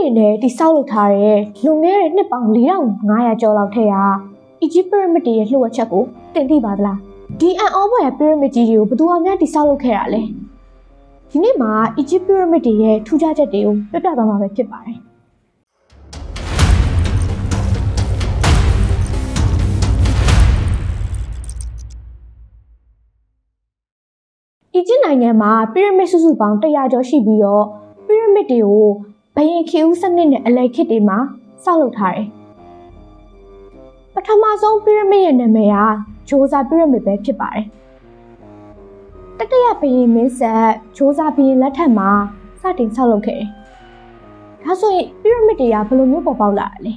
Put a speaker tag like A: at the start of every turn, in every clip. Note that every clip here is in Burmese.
A: ရည်နဲ့တိဆောက်လုပ်ထားတဲ့လွန်ခဲ့တဲ့နှစ်ပေါင်း4500ကျော်လောက်ထက်ကအီဂျစ်ပရမစ်တွေရဲ့လှုပ်ဝက်ချက်ကိုတင်သိပါသလားဒီအန်အောဘွယ်ပရမစ်ကြီးတွေကိုဘယ်သူအများတိဆောက်လုပ်ခဲ့တာလဲဒီနေ့မှာအီဂျစ်ပရမစ်တွေရဲ့ထူးခြားချက်တွေကိုပြပြသွားမှာပဲဖြစ်ပါတယ်အီဂျစ်နိုင်ငံမှာပီရမစ်စုစုပေါင်း100ကျော်ရှိပြီးတော့ပီရမစ်တွေကို ဘယင်ခေဦးစနစ်နဲ့အလဲခေတ်တွေမှာဆောက်လုပ်ထားတယ်။ပထမဆုံးပီရမစ်ရဲ့နာမည်ကဂျိုဇာပီရမစ်ပဲဖြစ်ပါတယ်။တတိယဘယင်မင်းဆက်ဂျိုဇာဘယင်လက်ထက်မှာစတင်ဆောက်လုပ်ခဲ့တယ်။ဒါဆိုရင်ပီရမစ်တွေကဘယ်လိုမျိုးပေါ်ပေါက်လာလဲ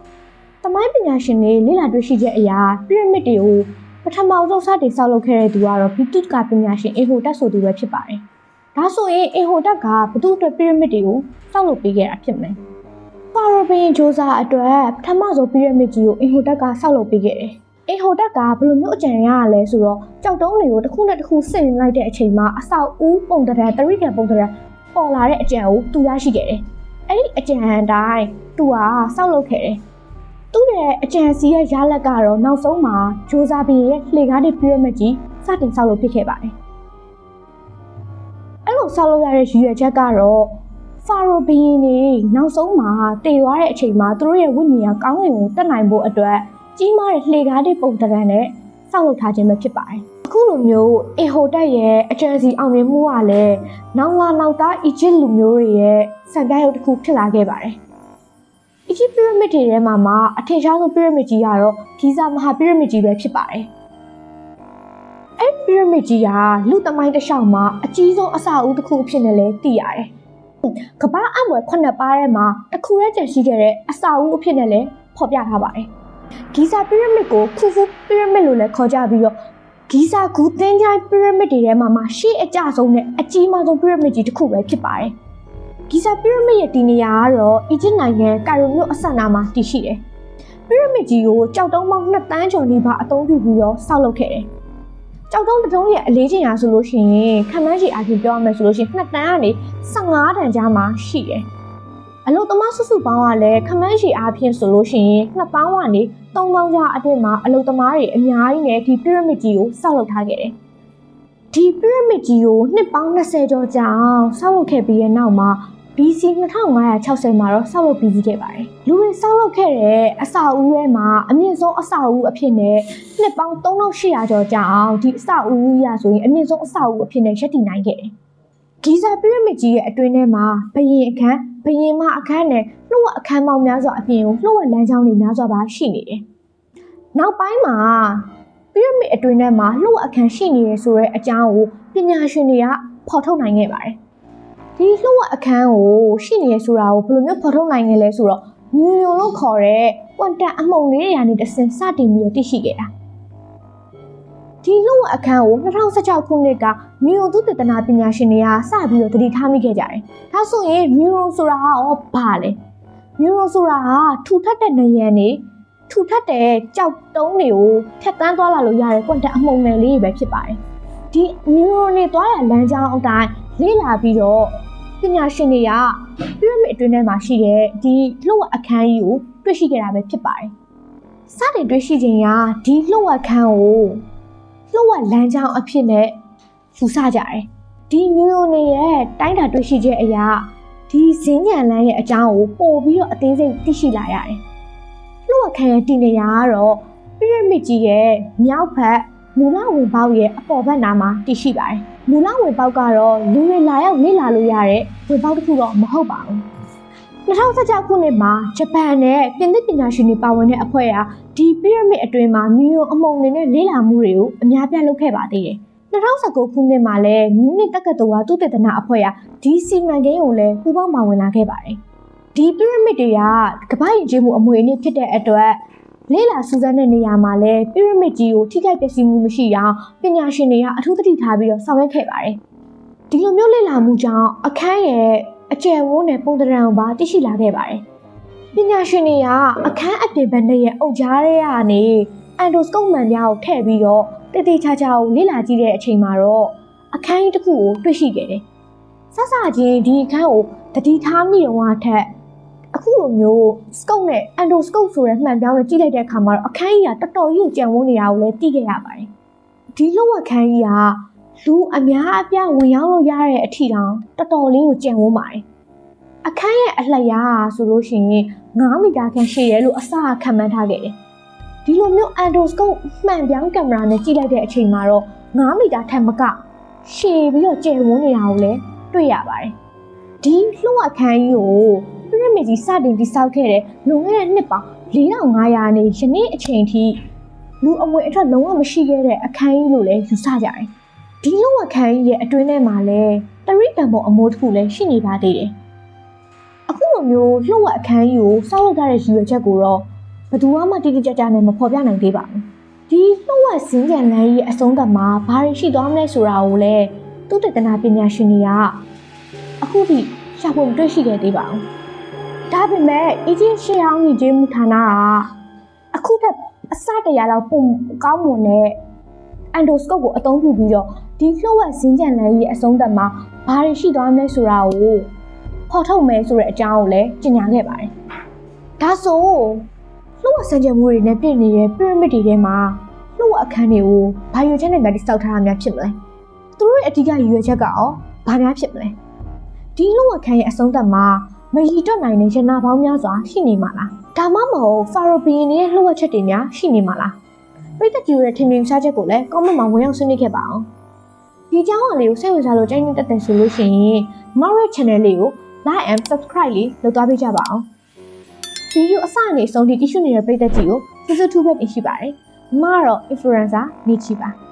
A: ။တမိုင်းပညာရှင်တွေလေ့လာတွေ့ရှိချက်အရပီရမစ်တွေကိုပထမဆုံးစတင်ဆောက်လုပ်ခဲ့တဲ့သူကတော့ဘီတုကပညာရှင်အေဟိုတက်ဆိုသူပဲဖြစ်ပါတယ်။ ဒါဆိုရင်အေဟိုတက်ကဘသူ့အတွက်ပီရမစ်တွေကိုဆောက်လုပ်ပေးခဲ့တာဖြစ်မလဲ။ဖာရိုဘင်ဂျိုဇာအတွက်ပထမဆုံးပီရမစ်ကြီးကိုအေဟိုတက်ကဆောက်လုပ်ပေးခဲ့တယ်။အေဟိုတက်ကဘယ်လိုမျိုးအကြံရရလဲဆိုတော့ကြောက်တုံးတွေကိုတစ်ခုနဲ့တစ်ခုဆင်လိုက်တဲ့အချိန်မှာအဆောက်ဦးပုံတရံတရိကံပုံတရံပေါ်လာတဲ့အကြံကိုသူရရှိခဲ့တယ်။အဲ့ဒီအကြံအတိုင်းသူကဆောက်လုပ်ခဲ့တယ်။သူ့ရဲ့အကြံစီရဲ့ရလက်ကတော့နောက်ဆုံးမှာဂျိုဇာဘီရဲ့လှေကားတဲ့ပီရမစ်ကြီးစတင်ဆောက်လုပ်ဖြစ်ခဲ့ပါတယ်။ အဲ့လိုဆောက်လုပ်ရတဲ့ရည်ရွယ်ချက်ကတော့ဖာရိုဘီယင်တွေနောက်ဆုံးမှာတည်သွားတဲ့အချိန်မှာသူတို့ရဲ့ဝိညာဉ်ကကောင်းကင်ကိုတက်နိုင်ဖို့အတွက်ကြီးမားတဲ့လှေကားတဲ့ပုံတရံနဲ့ဆောက်လုပ်ထားခြင်းပဲဖြစ်ပါတယ်။အခုလိုမျိုးအေဟိုတက်ရဲ့အကြံစီအောင်မြင်မှုကလည်းနောက်လာနောက်သားအီဂျစ်လူမျိုးတွေရဲ့စံပြရုပ်တစ်ခုဖြစ်လာခဲ့ပါတယ်။အီဂျစ်ပီရမစ်တွေထဲမှာမှအထင်ရှားဆုံးပီရမစ်ကြီးကတော့ဂီဇာမဟာပီရမစ်ကြီးပဲဖြစ်ပါတယ်။ အဲ့ပီရမစ်ကြီးကလူသမိုင်းတစ်လျှောက်မှာအကြီးဆုံးအဆောက်အဦတစ်ခုအဖြစ်နဲ့လည်းသိရတယ်။ကမ္ဘာအံ့ဖွယ်ခုနှစ်ပါးထဲမှာတစ်ခုတည်းကျန်ရှိခဲ့တဲ့အဆောက်အဦအဖြစ်နဲ့လည်းဖော်ပြထားပါတယ်။ဂီဇာပီရမစ်ကိုခူဖူပီရမစ်လို့လည်းခေါ်ကြပြီးတော့ဂီဇာဂူသင်းချိုင်းပီရမစ်တွေထဲမှာမှရှေ့အကျဆုံးနဲ့အကြီးမားဆုံးပီရမစ်ကြီးတစ်ခုပဲဖြစ်ပါတယ်။ဂီဇာပီရမစ်ရဲ့တည်နေရာကတော့အီဂျစ်နိုင်ငံကိုင်ရိုမြို့အဆန်နာမှာတည်ရှိတယ်။ပီရမစ်ကြီးကိုကြောက်တုံးပေါင်း2တန်းကျော်နေပါအသုံးပြုပြီးတော့ဆောက်လုပ်ခဲ့တယ်။ ကြောက်တုံးတစ်တုံးရဲ့အလေးချိန်အားဆိုလို့ရှိရင်ခံမှန်းချေအားဖြင့်ပြောရမယ်ဆိုလို့ရှိရင်2တန်းကနေ15တန်းကြားမှာရှိတယ်။အလုတ်သမားစုစုပေါင်းကလည်းခံမှန်းချေအားဖြင့်ဆိုလို့ရှိရင်2000ကနေ3000ကြားအတွင်းမှာအလုတ်သမားတွေအများကြီးနဲ့ဒီပီရမစ်ကြီးကိုဆောက်လုပ်ထားခဲ့တယ်။ဒီပီရမစ်ကြီးကိုနှစ်ပေါင်း20ကျော်ကြာအောင်ဆောက်လုပ်ခဲ့ပြီးတဲ့နောက်မှာ BC 2560မှာတော့ဆောက်လုပ်ပြီးစီးခဲ့ပါတယ်။လူတွေဆောက်လုပ်ခဲ့တဲ့အဆောက်အဦထဲမှာအမြင့်ဆုံးအဆောက်အဦအဖြစ်နဲ့နှစ်ပေါင်း3800ကျော်ကြာအောင်ဒီအဆောက်အဦရဆိုရင်အမြင့်ဆုံးအဆောက်အဦအဖြစ်နဲ့ရပ်တည်နိုင်ခဲ့တယ်။ဂီဇာပီရမစ်ကြီးရဲ့အတွင်းထဲမှာဘယင်အခန်းဘယင်မအခန်းနဲ့လှုပ်ဝက်အခန်းပေါင်းများစွာအပြင်ကိုလှုပ်ဝက်လမ်းကြောင်းတွေများစွာပါရှိနေတယ်။နောက်ပိုင်းမှာပီရမစ်အတွင်းထဲမှာလှုပ်အခန်းရှိနေရဆိုတဲ့အကြောင်းကိုပညာရှင်တွေကဖော်ထုတ်နိုင်ခဲ့ပါတယ်။ ဒီလှုပ်အခန်းကိုရှိနေရဆိုတာကိုဘယ်လိုမျိုးဖော်ထုတ်နိုင်ခဲ့လဲဆိုတော့မြူယွန်လို့ခေါ်တဲ့ကွန်တန်အမှုန်လေးတွေကနေတစ်ဆင့်စတင်ပြီးတော့သိရှိခဲ့တာ။ဒီလှုပ်အခန်းကို2016ခုနှစ်ကမြူယွန်သုတေသနပညာရှင်တွေကစပြီးတော့သတိထားမိခဲ့ကြတယ်။ဒါဆိုရင်မြူယွန်ဆိုတာကရောဘာလဲ။မြူယွန်ဆိုတာကထူထပ်တဲ့နယံနေထူထပ်တဲ့ကြောက်တုံးတွေကိုဖြတ်တန်းသွားလာလို့ရတဲ့ကွန်တန်အမှုန်ငယ်လေးတွေပဲဖြစ်ပါတယ်။ဒီမြူယွန်တွေသွားတဲ့လမ်းကြောင်းအတိုင်းလေ့လာပြီးတော့ ပညာရှင်တွေကပီရမစ်အတွင်းထဲမှာရှိတဲ့ဒီလှုပ်ဝက်အခန်းကြီးကိုတွေ့ရှိခဲ့တာပဲဖြစ်ပါတယ်။စတင်တွေ့ရှိခြင်းကဒီလှုပ်ဝက်အခန်းကိုလှုပ်ဝက်လမ်းကြောင်းအဖြစ်နဲ့ယူဆကြတယ်။ဒီမြူယွန်တွေရဲ့တိုင်းတာတွေ့ရှိချက်အရာဒီဇင်းညံလန်းရဲ့အကြောင်းကိုပို့ပြီးတော့အသေးစိတ်သိရှိလာရတယ်။လှုပ်ဝက်ခန်းရဲ့တည်နေရာကတော့ပီရမစ်ကြီးရဲ့မြောက်ဘက်မူလဝင်ပေါက်ရဲ့အပေါ်ဘက်နားမှာတည်ရှိပါတယ်။ မူလဝင်ပေါက်ကတော့လူတွေလာရောက်လေ့လာလို့ရတဲ့ဝင်ပေါက်တစ်ခုတော့မဟုတ်ပါဘူး။2016ခုနှစ်မှာဂျပန်နဲ့ပြင်သစ်ပညာရှင်တွေပါဝင်တဲ့အဖွဲ့ကဒီပီရမစ်အတွင်းမှာမြူယွန်အမုံတွေနဲ့လေ့လာမှုတွေကိုအများပြားလုပ်ခဲ့ပါသေးတယ်။2019ခုနှစ်မှာလည်းမြူနစ်တက္ကသိုလ်ကသုတေသနအဖွဲ့ကဒီစီမံကိန်းကိုလည်းပူးပေါင်းပါဝင်လာခဲ့ပါတယ်။ဒီပီရမစ်တွေကကမ္ဘာ့ယဉ်ကျေးမှုအမွေအနှစ်ဖြစ်တဲ့အတွက် လေ့လာစူးစမ်းတဲ့နေရာမှာလည်းပီရမစ်ကြီးကိုထိခိုက်ပျက်စီးမှုမရှိအောင်ပညာရှင်တွေကအထူးသတိထားပြီးတော့ဆောင်ရွက်ခဲ့ပါတယ်။ဒီလိုမျိုးလေ့လာမှုကြောင့်အခန်းရဲ့အကျယ်ဝန်းတဲ့ပုံသဏ္ဍာန်ကိုပါသိရှိလာခဲ့ပါတယ်။ပညာရှင်တွေကအခန်းအပြင်ဘက်နဲ့ရဲ့အုတ်ကြားထဲကနေအန်ဒိုစကုပ်မှန်ပြားကိုထည့်ပြီးတော့တည်တည်ချာချာကိုလေ့လာကြည့်တဲ့အချိန်မှာတော့အခန်းကြီးတစ်ခုကိုတွေ့ရှိခဲ့တယ်။ဆဆချင်းဒီအခန်းကိုတတိထားမိတော့ထက် အခုလိုမျိုး scope နဲ့ endoscope ဆိုတဲ့မှန်ပြောင်းနဲ့ကြည့်လိုက်တဲ့အခါမှာတော့အခန်းကြီးကတော်တော်ကြီးကိုကြံဝန်းနေတာကိုလည်းသိခဲ့ရပါတယ်ဒီလောက်အခန်းကြီးကလူအများအပြားဝင်ရောက်လို့ရတဲ့အထီတောင်တော်တော်လေးကိုကြံဝန်းပါတယ်အခန်းရဲ့အလျားဆိုလို့ရှိရင်9မီတာခန့်ရှည်တယ်လို့အစအခံမှန်းထားခဲ့တယ်ဒီလိုမျိုး endoscope မှန်ပြောင်းကင်မရာနဲ့ကြည့်လိုက်တဲ့အချိန်မှာတော့9မီတာထက်မကရှည်ပြီးတော့ကျယ်ဝန်းနေတာကိုလည်းတွေ့ရပါတယ်ဒီလှုပ်အခန်းကြီးကိုပြရ မစ်ကြီးစတင်တည်ဆောက်ခဲ့တဲ့လွန်ခဲ့တဲ့နှစ်ပေါင်း4500နဲ့ယနေ့အချိန်ထိလူအမွေအထွက်လုံးဝမရှိခဲ့တဲ့အခန်းကြီးလို့လည်းယူဆကြတယ်။ဒီလုံးအခန်းကြီးရဲ့အတွင်းထဲမှာလည်းတရိတံပေါ်အမိုးတစ်ခုလည်းရှိနေပါသေးတယ်။အခုလိုမျိုးလှုပ်ဝက်အခန်းကြီးကိုစောက်လုပ်ထားတဲ့ရည်ရွယ်ချက်ကိုတော့ဘယ်သူမှတိတိကျကျနဲ့မဖော်ပြနိုင်သေးပါဘူး။ဒီလှုပ်ဝက်စင်းကြံလမ်းကြီးရဲ့အဆုံးသတ်မှာဘာတွေရှိသွားမလဲဆိုတာကိုလည်းသုတေသနပညာရှင်တွေကအခုထိရှာဖွေမတွေ့ရှိခဲ့သေးပါဘူး။ ဒါပေမဲ့အကြီးရှေးအောင်ကြီးကျေးမှုဌာနကအခုထက်အစတရာလောက်ပုံကောင်းမွန်တဲ့အန်ဒိုစကုပ်ကိုအသုံးပြုပြီးတော့ဒီလှုပ်ဝက်စင်းကြံလန်းကြီးရဲ့အဆုံးသတ်မှာဘာတွေရှိသွားမလဲဆိုတာကိုဖော်ထုတ်မယ်ဆိုတဲ့အကြောင်းကိုလည်းကြေညာခဲ့ပါတယ်။ဒါဆိုလှုပ်ဝက်စင်ကြံမှုတွေနဲ့ပြည့်နေတဲ့ပီရမစ်တွေထဲမှာလှုပ်ဝက်အခန်းတွေကိုဘာရွေချက်နဲ့များတိစောက်ထားတာများဖြစ်မလဲ။သူတို့ရဲ့အဓိကရည်ရွယ်ချက်ကရောဘာများဖြစ်မလဲ။ဒီလှုပ်ဝက်ခန်းရဲ့အဆုံးသတ်မှာ မရီတွက်နိုင်တဲ့ရနာပေါင်းများစွာရှိနေမှာလားဒါမှမဟုတ်ဖာရိုဘီယင်ရဲ့လှုပ်ဝက်ချက်တွေများရှိနေမှာလားပြည်သက်ကြီးရဲ့ထင်မြင်ရှားချက်ကိုလည်း comment မှာဝင်ရောက်ဆွေးနွေးခဲ့ပါအောင်ဒီကြောင်းအလေးကိုစိတ်ဝင်စားလို့ကြိုက်နေတဲ့တက်ဆိုလို့ရှိရင်မမရဲ့ channel လေးကို like and subscribe လေးလုပ်သွားပေးကြပါအောင်ဗီဒီယိုအစအနေဆုံးထိကြည့်ရှုနေတဲ့ပြည်သက်ကြီးကိုကျေးဇူးထူးပဲတင်ရှိပါတယ်မမကတော့ influencer နေချီပါ